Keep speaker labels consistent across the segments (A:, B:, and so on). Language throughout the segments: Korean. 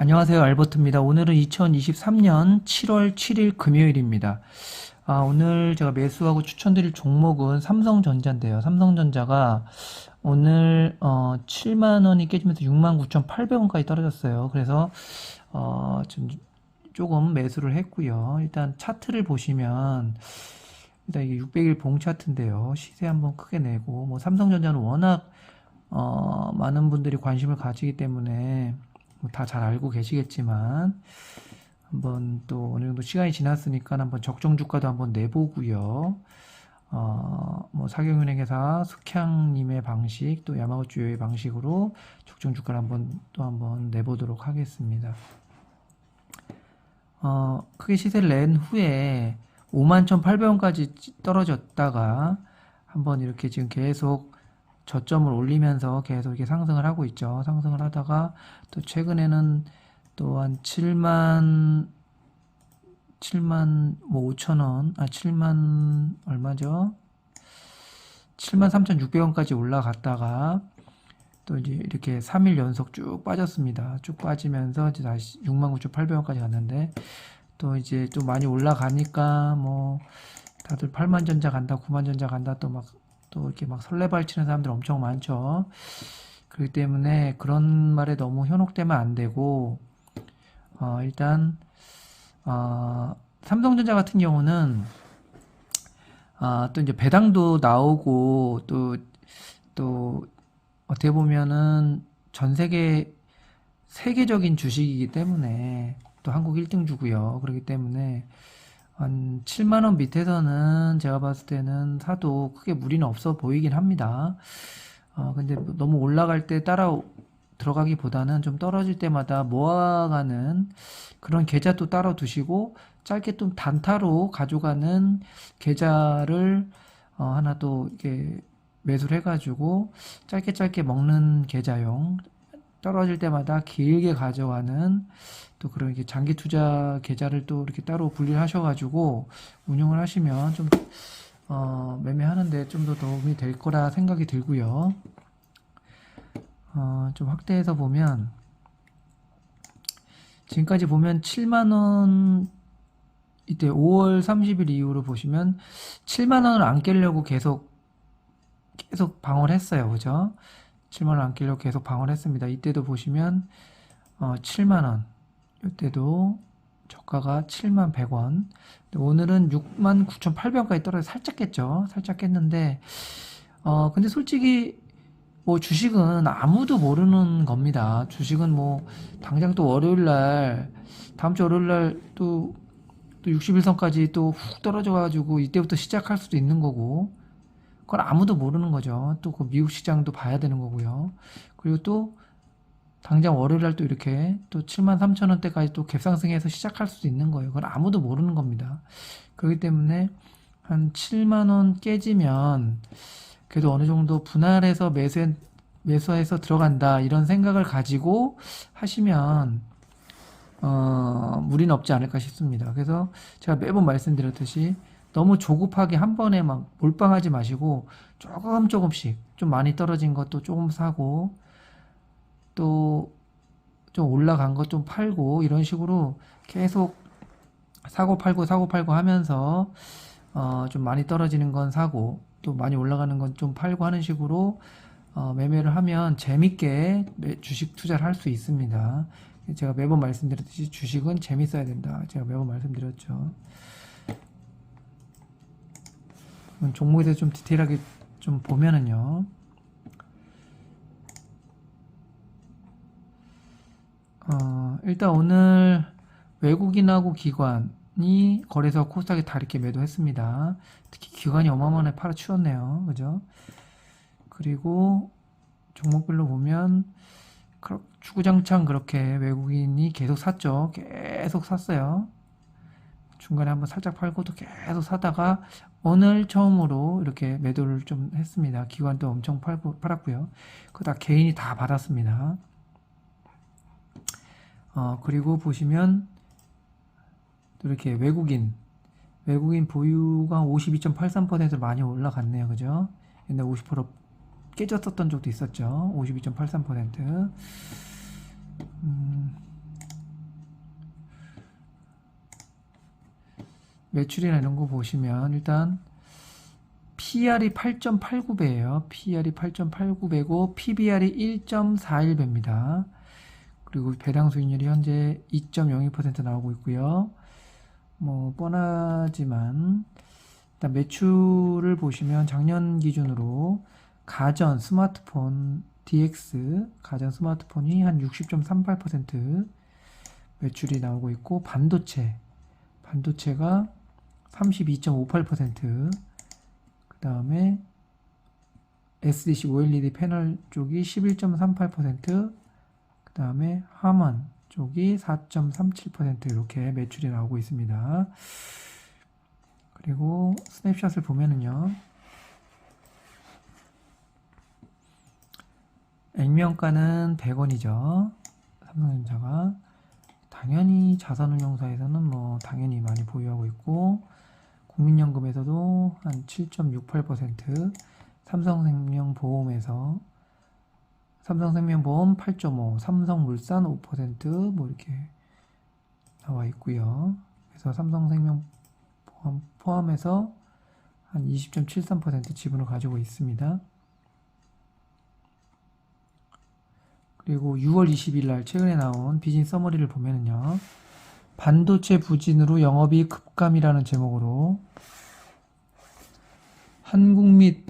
A: 안녕하세요. 알버트입니다. 오늘은 2023년 7월 7일 금요일입니다. 아, 오늘 제가 매수하고 추천드릴 종목은 삼성전자인데요. 삼성전자가 오늘 어, 7만 원이 깨지면서 69,800원까지 떨어졌어요. 그래서 어, 좀 조금 매수를 했고요. 일단 차트를 보시면 일단 이게 600일 봉 차트인데요. 시세 한번 크게 내고 뭐 삼성전자는 워낙 어, 많은 분들이 관심을 가지기 때문에 뭐 다 잘 알고 계시겠지만 한번 또 어느 정도 시간이 지났으니까 한번 적정 주가도 한번 내보고요. 어, 뭐 사경은행에서 숙향님의 방식 또 야마구치의 방식으로 적정 주가를 한번 또 한번 내보도록 하겠습니다. 어, 크게 시세를 낸 후에 51,800원까지 떨어졌다가 한번 이렇게 지금 계속 저점을 올리면서 계속 이렇게 상승을 하고 있죠. 상승을 하다가 또 최근에는 또 한 7만 7만 뭐 5천 원, 아 7만 얼마죠? 7만 3,600원까지 올라갔다가 또 이제 이렇게 3일 연속 쭉 빠졌습니다. 쭉 빠지면서 이제 다시 69,800원까지 갔는데 또 이제 또 많이 올라가니까 뭐 다들 8만 전자 간다, 9만 전자 간다 또 막 또 이렇게 막 설레발 치는 사람들 엄청 많죠. 그렇기 때문에 그런 말에 너무 현혹되면 안 되고 어, 일단 어, 삼성전자 같은 경우는 아, 또 이제 배당도 나오고 또 또 어떻게 보면은 전 세계 세계적인 주식이기 때문에 또 한국 1등 주고요. 그렇기 때문에 한 7만 원 밑에서는 제가 봤을 때는 사도 크게 무리는 없어 보이긴 합니다. 어, 근데 너무 올라갈 때 따라 들어가기보다는 좀 떨어질 때마다 모아가는 그런 계좌도 따로 두시고 짧게 좀 단타로 가져가는 계좌를 어, 하나 또 이렇게 매수를 해가지고 짧게 짧게 먹는 계좌용 떨어질 때마다 길게 가져가는 또 그런 이렇게 장기 투자 계좌를 또 이렇게 따로 분리하셔가지고 운영을 하시면 좀 어, 매매하는데 좀 더 도움이 될 거라 생각이 들고요. 어, 좀 확대해서 보면 지금까지 보면 7만 원 이때 5월 30일 이후로 보시면 7만 원을 안 깨려고 계속 계속 방어를 했어요. 그죠? 7만 원 안 깨려고 계속 방어를 했습니다. 이때도 보시면 어, 7만 원 이때도 저가가 7만 100원 오늘은 6만 9,800원까지 떨어져 살짝 깼죠. 살짝 깼는데 어 근데 솔직히 뭐 주식은 아무도 모르는 겁니다. 주식은 뭐 당장 또 월요일 날 다음 주 월요일 날 또 또 60일선까지 또 훅 떨어져 가지고 이때부터 시작할 수도 있는 거고 그건 아무도 모르는 거죠. 또 그 미국 시장도 봐야 되는 거고요. 그리고 또 당장 월요일 날 또 이렇게 또 7만 3천 원대까지 또 갭상승해서 시작할 수도 있는 거예요. 그건 아무도 모르는 겁니다. 그렇기 때문에 한 7만 원 깨지면 그래도 어느 정도 분할해서 매수 매수해서 들어간다 이런 생각을 가지고 하시면 어, 무리는 없지 않을까 싶습니다. 그래서 제가 매번 말씀드렸듯이 너무 조급하게 한 번에 막 몰빵하지 마시고 조금 조금씩 좀 많이 떨어진 것도 조금 사고 또 좀 올라간 것 좀 팔고 이런 식으로 계속 사고 팔고 사고 팔고 하면서 어, 좀 많이 떨어지는 건 사고 또 많이 올라가는 건 좀 팔고 하는 식으로 어, 매매를 하면 재밌게 매- 주식 투자를 할 수 있습니다. 제가 매번 말씀드렸듯이 주식은 재밌어야 된다. 제가 매번 말씀드렸죠. 그럼 종목에 대해서 좀 디테일하게 좀 보면은요. 어, 일단 오늘 외국인하고 기관이 거래소 코스닥에 다 이렇게 매도했습니다. 특히 기관이 어마어마하게 팔아치웠네요. 그죠? 그리고 종목별로 보면 주구장창 그렇게 외국인이 계속 샀죠. 계속 샀어요. 중간에 한번 살짝 팔고 또 계속 사다가 오늘 처음으로 이렇게 매도를 좀 했습니다. 기관도 엄청 팔고, 팔았고요. 그거 다 개인이 다 받았습니다. 어, 그리고 보시면 또 이렇게 외국인 외국인 보유가 52.83% 많이 올라갔네요. 그죠? 옛날 50% 깨졌었던 적도 있었죠. 52.83% 음, 매출이나 이런 거 보시면 일단 PR이 8.89배예요. PR이 8.89배고 PBR이 1.41배입니다. 그리고 배당 수익률이 현재 2.02% 나오고 있고요. 뭐 뻔하지만 일단 매출을 보시면 작년 기준으로 가전 스마트폰 DX 가전 스마트폰이 한 60.38% 매출이 나오고 있고 반도체 반도체가 32.58%, 그 다음에 SDC OLED 패널 쪽이 11.38%, 그 다음에 하만 쪽이 4.37% 이렇게 매출이 나오고 있습니다. 그리고 스냅샷을 보면은요. 액면가는 100원이죠. 삼성전자가. 당연히 자산운용사에서는 뭐 당연히 많이 보유하고 있고 국민연금에서도 한 7.68% 삼성생명보험에서 삼성생명보험 8.5 삼성물산 5%뭐 이렇게 나와 있고요. 그래서 삼성생명보험 포함해서 한 20.73% 지분을 가지고 있습니다. 그리고 6월 20일 날 최근에 나온 비즈니스 서머리를 보면은요. 반도체 부진으로 영업이익 급감이라는 제목으로 한국 및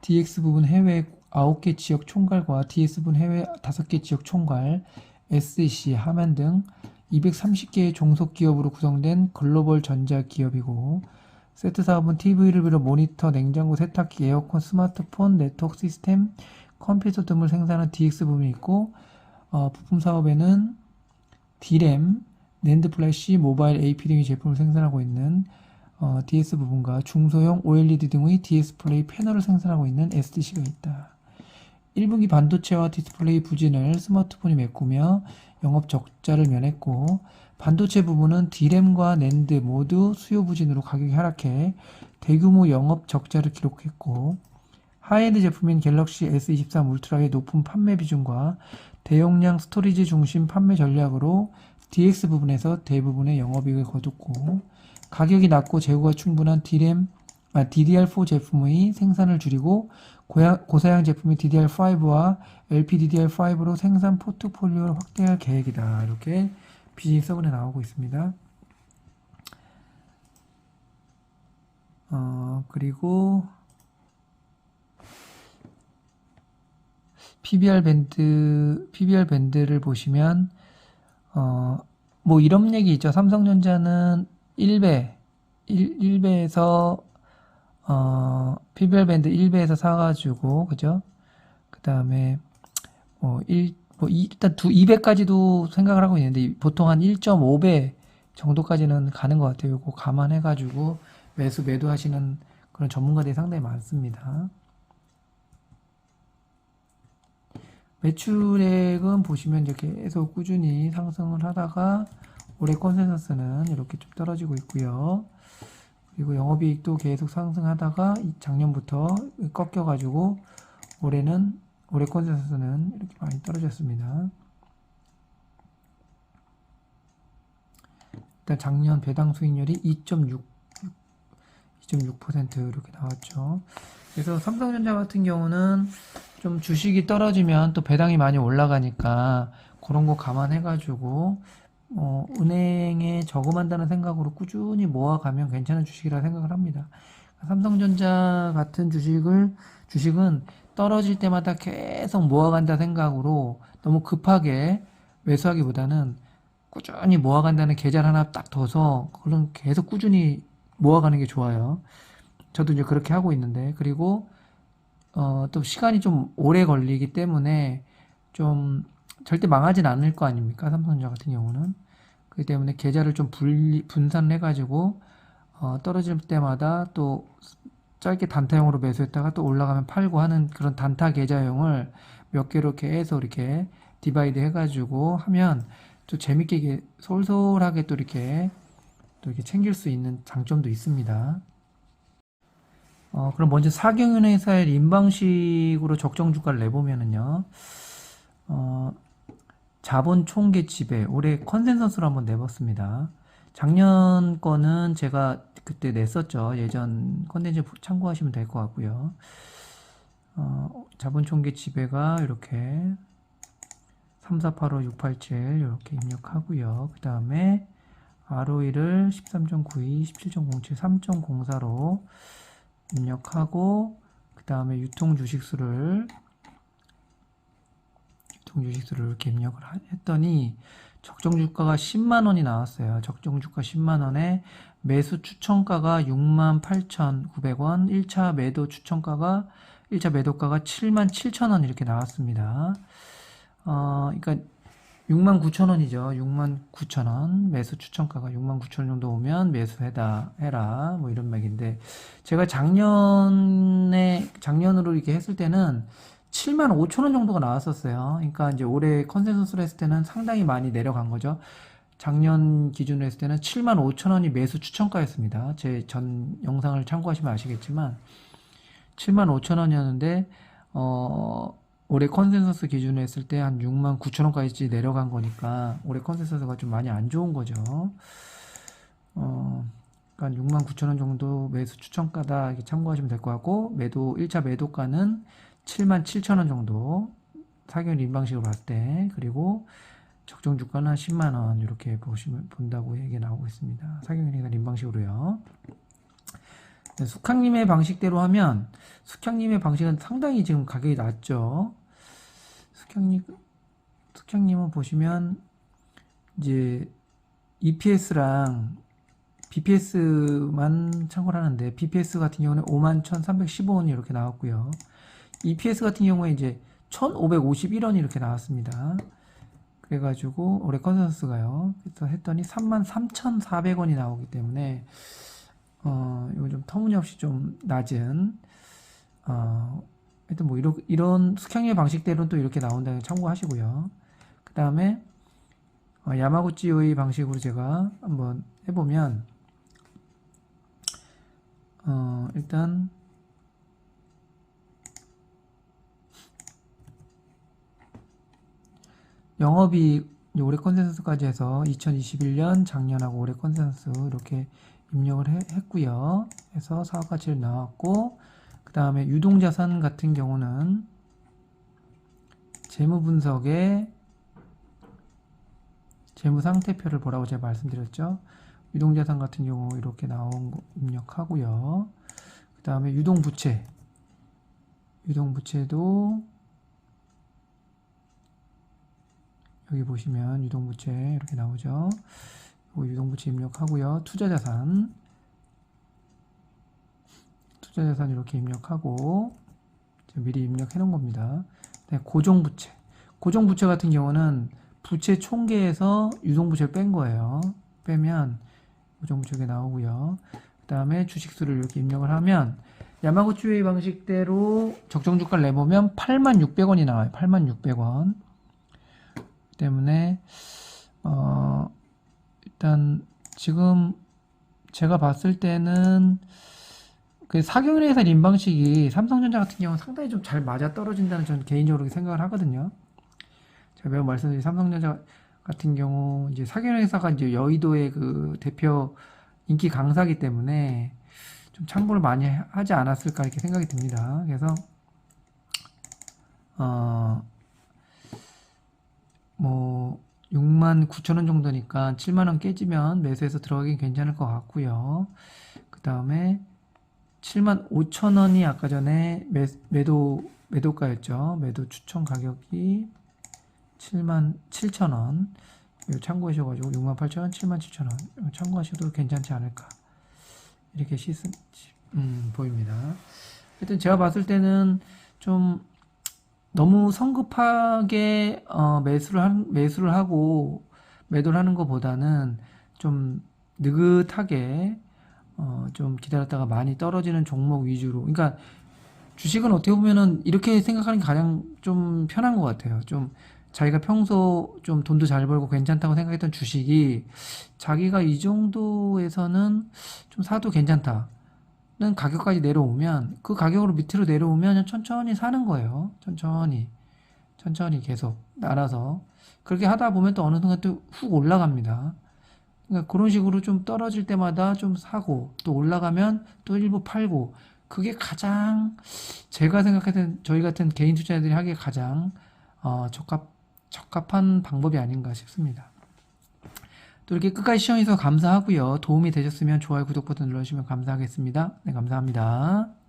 A: DX 부분 해외 9개 지역 총괄과 DS 부분 해외 5개 지역 총괄, SEC, 하만 등 230개의 종속 기업으로 구성된 글로벌 전자 기업이고 세트 사업은 TV를 비롯 모니터, 냉장고, 세탁기, 에어컨, 스마트폰, 네트워크 시스템, 컴퓨터 등을 생산하는 DX 부분이 있고 어, 부품 사업에는 D램, 낸드 플래시, 모바일 AP 등의 제품을 생산하고 있는 어, DS 부분과 중소형 OLED 등의 디스플레이 패널을 생산하고 있는 SDC가 있다. 1분기 반도체와 디스플레이 부진을 스마트폰이 메꾸며 영업 적자를 면했고 반도체 부분은 D램과 낸드 모두 수요 부진으로 가격이 하락해 대규모 영업 적자를 기록했고 하이엔드 제품인 갤럭시 S23 울트라의 높은 판매 비중과 대용량 스토리지 중심 판매 전략으로 DX 부분에서 대부분의 영업이익을 거뒀고 가격이 낮고 재고가 충분한 D램, 아, DDR4 제품의 생산을 줄이고 고사양 제품인 DDR5와 LPDDR5로 생산 포트폴리오를 확대할 계획이다. 이렇게 비즈니스 서문에 나오고 있습니다. 어, 그리고 PBR 밴드, PBR 밴드를 보시면, 어, 뭐 이런 얘기 있죠. 삼성전자는 1배, 1, 1배에서, 어, PBR 밴드 1배에서 사가지고, 그죠? 그 다음에, 뭐, 1, 뭐, 이- 일단 두, 2배까지도 생각을 하고 있는데, 보통 한 1.5배 정도까지는 가는 것 같아요. 이거 감안해가지고 매수, 매도하시는 그런 전문가들이 상당히 많습니다. 매출액은 보시면 이제 계속 꾸준히 상승을 하다가 올해 컨센서스는 이렇게 좀 떨어지고 있고요. 그리고 영업이익도 계속 상승하다가 이 작년부터 꺾여가지고 올해는 올해 컨센서스는 이렇게 많이 떨어졌습니다. 일단 작년 배당 수익률이 2.6 2.6% 이렇게 나왔죠. 그래서 삼성전자 같은 경우는 좀 주식이 떨어지면 또 배당이 많이 올라가니까 그런 거 감안해가지고 어, 은행에 저금한다는 생각으로 꾸준히 모아가면 괜찮은 주식이라 생각을 합니다. 삼성전자 같은 주식을 주식은 떨어질 때마다 계속 모아간다 생각으로 너무 급하게 매수하기보다는 꾸준히 모아간다는 계좌를 하나 딱 둬서 그런 계속 꾸준히 모아가는 게 좋아요. 저도 이제 그렇게 하고 있는데 그리고 어, 또 시간이 좀 오래 걸리기 때문에 좀 절대 망하진 않을 거 아닙니까? 삼성전자 같은 경우는. 그렇기 때문에 계좌를 좀 분리, 분산해가지고, 어, 떨어질 때마다 또 짧게 단타형으로 매수했다가 또 올라가면 팔고 하는 그런 단타 계좌형을 몇 개로 계속 이렇게 디바이드 해가지고 하면 또 재밌게 솔솔하게 또 이렇게 또 이렇게 챙길 수 있는 장점도 있습니다. 어, 그럼 먼저 사경윤 회사의 인방식으로 적정 주가를 내보면은요, 어, 자본 총계 지배, 올해 컨센서스로 한번 내봤습니다. 작년 거는 제가 그때 냈었죠. 예전 컨텐츠 참고하시면 될 것 같고요. 어, 자본 총계 지배가 이렇게 3485, 687 이렇게 입력하고요. 그 다음에 ROE를 13.92, 17.07, 3.04로 입력하고 그 다음에 유통 주식수를 주식수를 이렇게 입력을 하- 했더니 적정 주가가 10만 원이 나왔어요. 적정 주가 10만 원에 매수 추천가가 68,900원, 1차 매도 추천가가 1차 매도가가 7만 7천 원 이렇게 나왔습니다. 어, 그러니까 6만 9천 원이죠. 6만 9천 원. 매수 추천가가 6만 9천 원 정도 오면 매수해다 해라. 뭐 이런 맥인데 제가 작년에 작년으로 이렇게 했을 때는 7만 5천 원 정도가 나왔었어요. 그러니까 이제 올해 컨센서스로 했을 때는 상당히 많이 내려간 거죠. 작년 기준으로 했을 때는 7만 5천 원이 매수 추천가였습니다. 제 전 영상을 참고하시면 아시겠지만 7만 5천 원이었는데 어 올해 컨센서스 기준으로 했을 때 한 6만 9천 원까지 내려간 거니까 올해 컨센서스가 좀 많이 안 좋은 거죠. 어, 그러니까 6만 9천 원 정도 매수 추천가다 이렇게 참고하시면 될 것 같고 매도 1차 매도가는 7만 7천 원 정도 사견 인방식으로 봤을 때 그리고 적정 주가는 한 10만 원 이렇게 보시면 본다고 얘기 나오고 있습니다. 사견이나 인방식으로요. 네, 숙향님의 방식대로 하면 숙향님의 방식은 상당히 지금 가격이 낮죠. 숙향님 숙향님은 보시면 이제 EPS랑 BPS만 참고를 하는데 BPS 같은 경우는 51,315원이 이렇게 나왔고요. EPS 같은 경우에 이제 1,551원이 이렇게 나왔습니다. 그래가지고 올해 컨센서스가요. 그래서 했더니 33,400원이 나오기 때문에 어, 이거 좀 터무니없이 좀 낮은, 어, 하여튼 뭐, 이런, 이런 숙향의 방식대로는 또 이렇게 나온다는 거 참고하시고요. 그 다음에, 어, 야마구치의 방식으로 제가 한번 해보면, 어, 일단, 영업이 올해 컨센서스까지 해서 2021년 작년하고 올해 컨센서스 이렇게 입력을 해- 했고요. 해서 사업 가치를 나왔고 그 다음에 유동자산 같은 경우는 재무 분석에 재무 상태표를 보라고 제가 말씀드렸죠. 유동자산 같은 경우 이렇게 나온 거 입력하고요. 그 다음에 유동부채 유동부채도 여기 보시면 유동부채 이렇게 나오죠. 요 유동부채 입력하고요. 투자자산 투자자산 이렇게 입력하고 미리 입력해 놓은 겁니다. 네, 고정부채 고정부채 같은 경우는 부채 총계에서 유동부채를 뺀 거예요. 빼면 고정부채가 나오고요. 그 다음에 주식수를 이렇게 입력을 하면 야마구치웨이 방식대로 적정주가를 내보면 86,600원이 나와요. 86,600원 때문에 어 일단 지금 제가 봤을 때는 그 사경회사 인방식이 삼성전자 같은 경우는 상당히 좀 잘 맞아 떨어진다는 저는 개인적으로 생각을 하거든요. 제가 매우 말씀드린 삼성전자 같은 경우 이제 사경회사가 이제 여의도의 그 대표 인기 강사기 때문에 좀 참고를 많이 하지 않았을까 이렇게 생각이 듭니다. 그래서 어 뭐 6만 9천 원 정도니까 7만 원 깨지면 매수해서 들어가긴 괜찮을 것 같고요. 그 다음에 7만 5천 원이 아까 전에 매, 매도 매도가였죠. 매도 추천 가격이 7만 7천 원. 이거 참고하셔가지고 6만 8천 원, 7만 7천 원 참고하셔도 괜찮지 않을까 이렇게 시스 음, 보입니다. 하여튼 제가 봤을 때는 좀 너무 성급하게 어, 매수를 한, 매수를 하고 매도를 하는 것보다는 좀 느긋하게 어, 좀 기다렸다가 많이 떨어지는 종목 위주로. 그러니까 주식은 어떻게 보면은 이렇게 생각하는 게 가장 좀 편한 것 같아요. 좀 자기가 평소 좀 돈도 잘 벌고 괜찮다고 생각했던 주식이 자기가 이 정도에서는 좀 사도 괜찮다. 는 가격까지 내려오면 그 가격으로 밑으로 내려오면 천천히 사는 거예요. 천천히 천천히 계속 날아서 그렇게 하다 보면 또 어느 순간 또 훅 올라갑니다. 그러니까 그런 식으로 좀 떨어질 때마다 좀 사고 또 올라가면 또 일부 팔고 그게 가장 제가 생각했던 저희 같은 개인 투자자들이 하기에 가장 어, 적합 적합한 방법이 아닌가 싶습니다. 또 이렇게 끝까지 시청해주셔서 감사하고요. 도움이 되셨으면 좋아요, 구독 버튼 눌러주시면 감사하겠습니다. 네, 감사합니다.